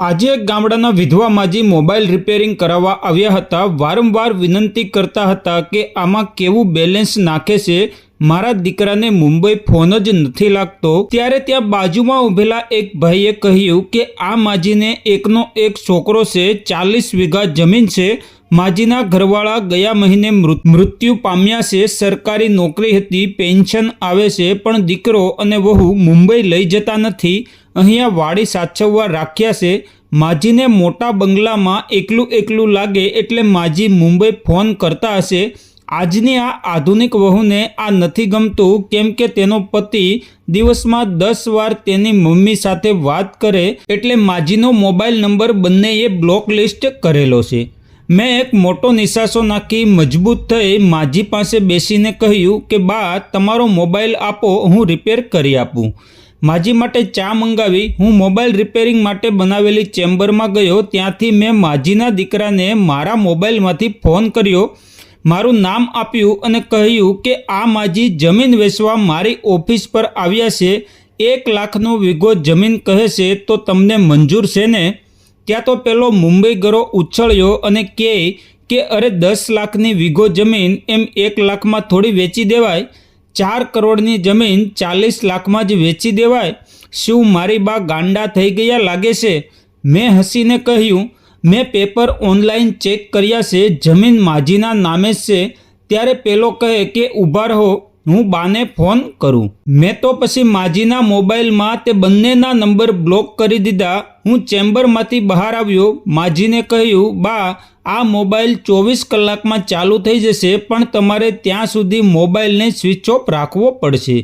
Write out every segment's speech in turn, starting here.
આજે એક ગામડાના વિધવા માજી મોબાઈલ રિપેરિંગ કરાવવા આવ્યા હતા. વારંવાર વિનંતી કરતા હતા કે આમાં કેવું બેલેન્સ નાખે છે? મારા દીકરાને મુંબઈ ફોન જ નથી લાગતો. ત્યારે ત્યાં બાજુમાં ઊભેલા એક ભાઈએ કહ્યું કે આ માજીને એકનો એક છોકરો છે, ચાલીસ વીઘા જમીન છે. માજીના ઘરવાળા ગયા મહિને મૃત- મૃત્યુ પામ્યા છે. સરકારી નોકરી હતી, પેન્શન આવે છે, પણ દીકરો અને વહુ મુંબઈ લઈ જતા નથી. અહીંયા વાડી સાચવવા રાખ્યા છે. માજીને મોટા બંગલામાં એકલું એકલું લાગે એટલે માજી મુંબઈ ફોન કરતા હશે. આજની આ આધુનિક વહુને આ નથી ગમતું, કેમ કે તેનો પતિ દિવસમાં દસ વાર તેની મમ્મી સાથે વાત કરે એટલે માજીનો મોબાઈલ નંબર બંનેએ બ્લોક લિસ્ટ કરેલો છે. મેં એક મોટો નિશાસો નાખી મજબૂત થઈ માજી પાસે બેસીને કહ્યું કે, બા, તમારો મોબાઈલ આપો, હું રિપેર કરી આપું. માજી માટે ચા મંગાવી, હું મોબાઈલ રિપેરિંગ માટે બનાવેલી ચેમ્બરમાં ગયો, ત્યાંથી મેં માજીના દીકરાને મારા મોબાઈલમાંથી ફોન કર્યો, મારું નામ આપ્યું અને કહ્યું કે આ માજી જમીન વેચવા મારી ઓફિસ પર આવ્યા છે, એક લાખનો વીઘો જમીન કહે છે, તો તમને મંજૂર છે ને? ત્યાં તો પેલો મુંબઈ ગરો ઉછળ્યો અને કહે કે અરે દસ લાખની વીઘો જમીન એમ એક લાખમાં થોડી વેચી દેવાય ચાર કરોડની જમીન ચાલીસ લાખમાં જ વેચી દેવાય. શું મારી બા ગાંડા થઈ ગયા લાગે છે? મેં હસીને કહ્યું, મેં પેપર ઓનલાઈન ચેક કર્યા છે, જમીન માજીના નામે છે. ત્યારે પેલો કહે કે ઊભા રહો, હું બાને ફોન કરું. મેં તો પછી માજીના મોબાઈલમાં તે બંનેના નંબર બ્લોક કરી દીધા. હું ચેમ્બરમાંથી બહાર આવ્યો. માજીને કહ્યું, બા આ મોબાઈલ ચોવીસ કલાકમાં ચાલુ થઈ જશે, પણ તમારે ત્યાં સુધી મોબાઈલને સ્વિચ ઓફ રાખવો પડશે.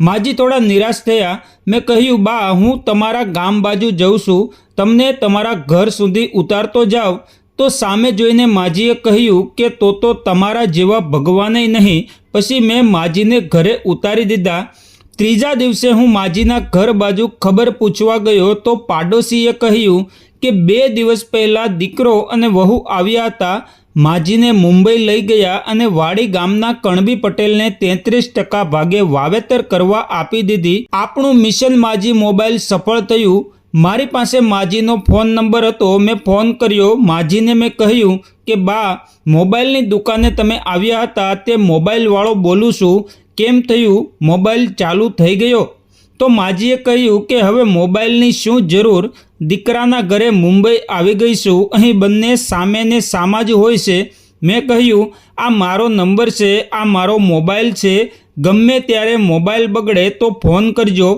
માજી થોડા નિરાશ થયા. મેં કહ્યું, બા, હું તમારા ગામ બાજુ જઉં છું. તમને તમારા ઘર સુધી ઉતારતો જાઉં તો સામે જોઈને માજીએ કહ્યું કે, તો તો તમારા જેવા ભગવાને નહીં. પછી મેં માજીને ઘરે ઉતારી દીધા. ત્રીજા દિવસે હું માજીના ઘર બાજુ ખબર પૂછવા ગયો તો પાડોશીએ કહ્યું કે બે દિવસ પહેલાં દીકરો અને વહુ આવ્યા હતા. માજીને મુંબઈ લઈ ગયા અને વાડી ગામના કણબી પટેલને તેત્રીસ ટકા ભાગે વાવેતર કરવા આપી દીધી. આપણું મિશન માજી મોબાઈલ સફળ થયું. મારી પાસે માજીનો ફોન નંબર હતો. મેં ફોન કર્યો. માજીને મેં કહ્યું કે, બા, મોબાઈલની દુકાને તમે આવ્યા હતા. તે મોબાઈલવાળો બોલું છું. કેમ થયું? મોબાઈલ ચાલુ થઈ ગયો. તો માજીએ કહ્યું કે હવે મોબાઈલની શું જરૂર? દીકરાના ઘરે મુંબઈ આવી ગઈ છું અહીં બંને સામેને સામા જ હોય છે. મેં કહ્યું, આ મારો નંબર છે, આ મારો મોબાઈલ છે. ગમે ત્યારે મોબાઈલ બગડે તો ફોન કરજો.